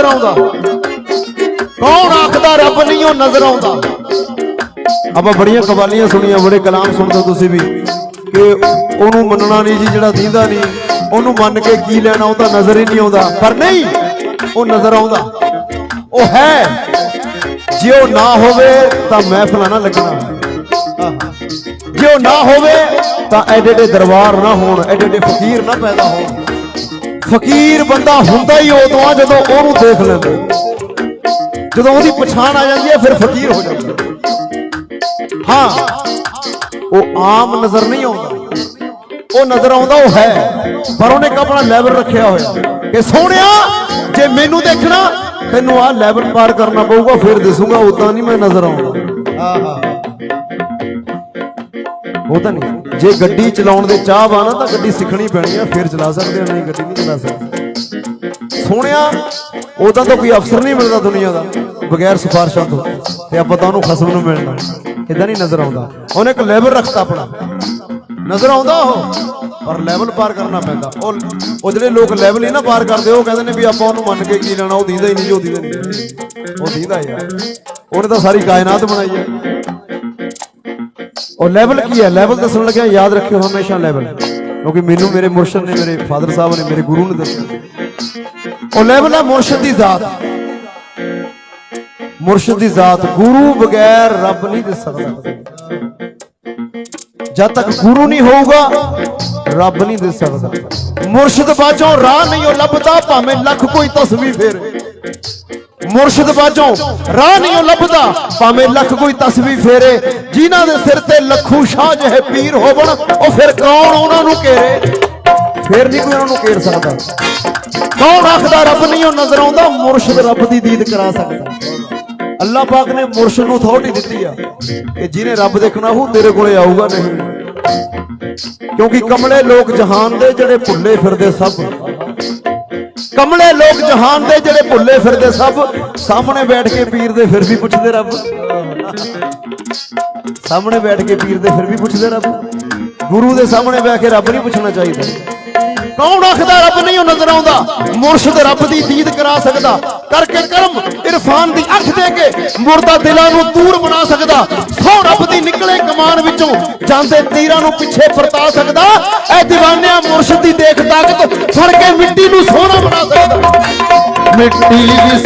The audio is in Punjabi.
ਨਜ਼ਰ ਆਉਂਦਾ। ਕੌਣ ਆਖਦਾ ਰੱਬ ਨਹੀਂ ਉਹ ਨਜ਼ਰ ਆਉਂਦਾ? ਆਪਾਂ ਬੜੀਆਂ ਕਵਾਲੀਆਂ ਸੁਣੀਆਂ, ਬੜੇ ਕਲਾਮ ਸੁਣਦੇ ਤੁਸੀਂ ਵੀ, ਕਿ ਉਹਨੂੰ ਮੰਨਣਾ ਨਹੀਂ ਜੀ, ਜਿਹੜਾ ਦੀਂਦਾ ਨਹੀਂ ਉਹਨੂੰ ਮੰਨ ਕੇ ਕੀ ਲੈਣਾ, ਉਹ ਤਾਂ ਨਜ਼ਰ ਹੀ ਨਹੀਂ ਆਉਂਦਾ। ਪਰ ਨਹੀਂ, ਉਹ ਨਜ਼ਰ ਆਉਂਦਾ। ਉਹ ਹੈ। ਜੇ ਉਹ ਨਾ ਹੋਵੇ, ਤਾਂ ਮਹਿਫਲਾਂ ਨਾ ਲੱਗਣਾ। ਜੇ ਉਹ ਨਾ ਹੋਵੇ, ਤਾਂ ਐਡੇ ਐਡੇ ਦਰਬਾਰ ਨਾ ਹੋਣ ਐਡੇ ਐਡੇ ਫਕੀਰ ਨਾ ਪੈਦਾ ਹੋਣ। ਫਕੀਰ ਬੰਦਾ ਹੁੰਦਾ ਹੀ ਉਦੋਂ ਆ ਜਦੋਂ ਉਹਨੂੰ ਦੇਖ ਲੈਂਦੇ। ਜਦੋਂ ਉਹਦੀ ਪਛਾਣ ਆ ਜਾਂਦੀ ਹੈ, ਫਿਰ ਫਕੀਰ ਹੋ ਜਾਂਦਾ। ਹਾਂ, ਉਹ ਆਮ ਨਜ਼ਰ ਨਹੀਂ ਆਉਂਦਾ। ਉਹ ਨਜ਼ਰ ਆਉਂਦਾ, ਉਹ ਹੈ। ਪਰ ਉਹਨੇ ਇੱਕ ਆਪਣਾ ਲੈਵਲ ਰੱਖਿਆ ਹੋਇਆ। ਕਿ ਸੋਹਣਿਆ, ਜੇ ਮੈਨੂੰ ਦੇਖਣਾ, ਤੈਨੂੰ ਆਹ ਲੈਵਲ ਪਾਰ ਕਰਨਾ ਪਊਗਾ, ਫਿਰ ਦਿਸੂਗਾ, ਉਦਾਂ ਨਹੀਂ ਮੈਂ ਨਜ਼ਰ ਆਉਂਦਾ। ਆਹਾ। ਉਹ ਤਾਂ ਨਹੀਂ। ਜੇ ਗੱਡੀ ਚਲਾਉਣ ਦੇ ਚਾਹ ਵਾ ਨਾ ਤਾਂ ਗੱਡੀ ਸਿੱਖਣੀ ਪੈਣੀ ਆ, ਫਿਰ ਚਲਾ ਸਕਦੇ ਆ, ਨਹੀਂ ਗੱਡੀ ਨਹੀਂ ਚਲਾ ਸਕਦੇ। ਸੋਹਣਿਆ ਉਦਾਂ ਤਾਂ ਕੋਈ ਅਫਸਰ ਨਹੀਂ ਮਿਲਦਾ ਦੁਨੀਆ ਦਾ, ਬਗੈਰ ਸਿਫਾਰਸ਼ਾਂ ਤੋਂ। ਤੇ ਆਪਾਂ ਤਾਂ ਉਹਨੂੰ ਖਸਮ ਨੂੰ ਮਿਲਣਾ। ਇਦਾਂ ਨਹੀਂ ਨਜ਼ਰ ਆਉਂਦਾ। ਉਹਨੇ ਇੱਕ ਲੈਵਲ ਰੱਖਤਾ ਆਪਣਾ। ਨਜ਼ਰ ਆਉਂਦਾ ਉਹ? ਪਰ ਲੈਵਲ ਪਾਰ ਕਰਨਾ ਪੈਂਦਾ। ਉਹ ਉਹ ਜਿਹੜੇ ਲੋਕ ਲੈਵਲ ਹੀ ਨਾ ਪਾਰ ਕਰਦੇ, ਉਹ ਕਹਿੰਦੇ ਨੇ ਵੀ ਆਪਾਂ ਉਹਨੂੰ ਮੰਨ ਕੇ ਕੀ ਲੈਣਾ, ਉਹ ਦੀਦਾ ਹੀ ਨਹੀਂ ਜੋ ਦੀਦਾ ਨਹੀਂ। ਉਹ ਦੀਦਾ ਯਾਰ। ਉਹਨੇ ਤਾਂ ਸਾਰੀ ਕਾਇਨਾਤ ਬਣਾਈ ਹੈ। ਉਹ ਲੈਵਲ ਕੀ ਹੈ ਲੈਵਲ ਦੱਸਣ ਲੱਗਿਆ ਯਾਦ ਰੱਖਿਓ ਹਮੇਸ਼ਾ ਲੈਵਲ ਕਿਉਂਕਿ ਮੈਨੂੰ ਮੇਰੇ ਮੁਰਸ਼ਦ ਨੇ ਮੇਰੇ ਫਾਦਰ ਸਾਹਿਬ ਨੇ ਮੇਰੇ ਗੁਰੂ ਨੇ ਦੱਸਿਆ ਉਹ ਲੈਵਲ ਹੈ ਮੁਰਸ਼ਦ ਦੀ ਜ਼ਾਤ ਮੁਰਸ਼ਦ ਦੀ ਜ਼ਾਤ ਗੁਰੂ ਬਗੈਰ ਰੱਬ ਨਹੀਂ ਦਿਸ ਸਕਦਾ ਜਦ ਤੱਕ ਗੁਰੂ ਨਹੀਂ ਹੋਊਗਾ ਰੱਬ ਨਹੀਂ ਦਿਸ ਸਕਦਾ ਮੁਰਸ਼ਿਦ ਬਾਝੋਂ ਰਾਹ ਨਹੀਂ ਉਹ ਲੱਭਦਾ ਭਾਵੇਂ ਲੱਖ ਕੋਈ ਤਸਵੀਰ ਫੇਰੇ ਮੁਰਸ਼ਿਦ ਬਾਝੋਂ ਰਾਹ ਨਹੀਂ ਲੱਭਦਾ। ਭਾਵੇਂ ਲੱਖ ਕੋਈ ਤਸਵੀਰ ਫੇਰੇ, ਜਿਨ੍ਹਾਂ ਦੇ ਸਿਰ ਤੇ ਲੱਖੂ ਸ਼ਾਹ ਜਿਹੇ ਪੀਰ ਹੋਵਣ, ਉਹ ਫਿਰ ਕੌਣ ਉਹਨਾਂ ਨੂੰ ਘੇਰੇ? ਫਿਰ ਨਹੀਂ ਕੋਈ ਉਹਨਾਂ ਨੂੰ ਘੇਰ ਸਕਦਾ। ਕੌਣ ਆਖਦਾ, ਰੱਬ ਨਹੀਂ ਉਹ ਨਜ਼ਰ ਆਉਂਦਾ, ਮੁਰਸ਼ਿਦ ਰੱਬ ਦੀ ਦੀਦ ਕਰਾ ਸਕਦਾ। ਅੱਲਾਹ ਪਾਕ ਨੇ ਮੁਰਸ਼ਿਦ ਨੂੰ ਅਥਾਰਟੀ ਦਿੱਤੀ ਆ ਕਿ ਜਿਹਨੇ ਰੱਬ ਦੇਖਣਾ ਉਹ ਤੇਰੇ ਕੋਲੇ ਆਊਗਾ ਨਹੀਂ। ਕਿਉਂਕਿ ਕਮਲੇ ਲੋਕ ਜਹਾਨ ਦੇ ਜਿਹੜੇ ਭੁੱਲੇ ਫਿਰਦੇ ਸਭ। ਕਮਲੇ ਲੋਕ ਜਹਾਨ ਦੇ ਜਿਹੜੇ ਭੁੱਲੇ ਫਿਰਦੇ ਸਭ, ਸਾਹਮਣੇ ਬੈਠ ਕੇ ਪੀਰ ਦੇ ਫਿਰ ਵੀ ਪੁੱਛਦੇ ਰੱਬ। ਸਾਹਮਣੇ ਬੈਠ ਕੇ ਪੀਰ ਦੇ ਫਿਰ ਵੀ ਪੁੱਛਦੇ ਰੱਬ। ਗੁਰੂ ਦੇ ਸਾਹਮਣੇ ਬੈਠ ਕੇ ਰੱਬ ਨਹੀਂ ਪੁੱਛਣਾ ਚਾਹੀਦਾ। ਕੌਣ ਆਖਦਾ ਰੱਬ ਨਹੀਂ ਉਹ ਨਜ਼ਰ ਆਉਂਦਾ? ਮੁਰਸ਼ਿਦ ਰੱਬ ਦੀ ਦੀਦ ਕਰਾ ਸਕਦਾ। ਕਰਕੇ ਕਰਮ, ਇਰਫਾਨ ਦੀ ਅੱਖ ਦੇ ਕੇ ਮੁਰਦਾ ਦਿਲਾਂ ਨੂੰ ਦੂਰ ਬਣਾ ਸਕਦਾ। ਸੋ ਰੱਬ ਦੀ ਨਿਕਲੇ ਕਮਾਨ ਵਿੱਚੋਂ ਜਾਂਦੇ ਤੀਰਾਂ ਨੂੰ ਪਿੱਛੇ ਪਰਤਾ ਸਕਦਾ। ਐ دیਵਾਨਿਆਂ ਮੁਰਸ਼ਿਦ ਦੀ ਦੇਖ ਤਾਕਤ ਫੜ ਕੇ ਮਿੱਟੀ ਨੂੰ ਸੋਨਾ ਬਣਾ ਸਕਦਾ ਮਿੱਟੀ ਦੀ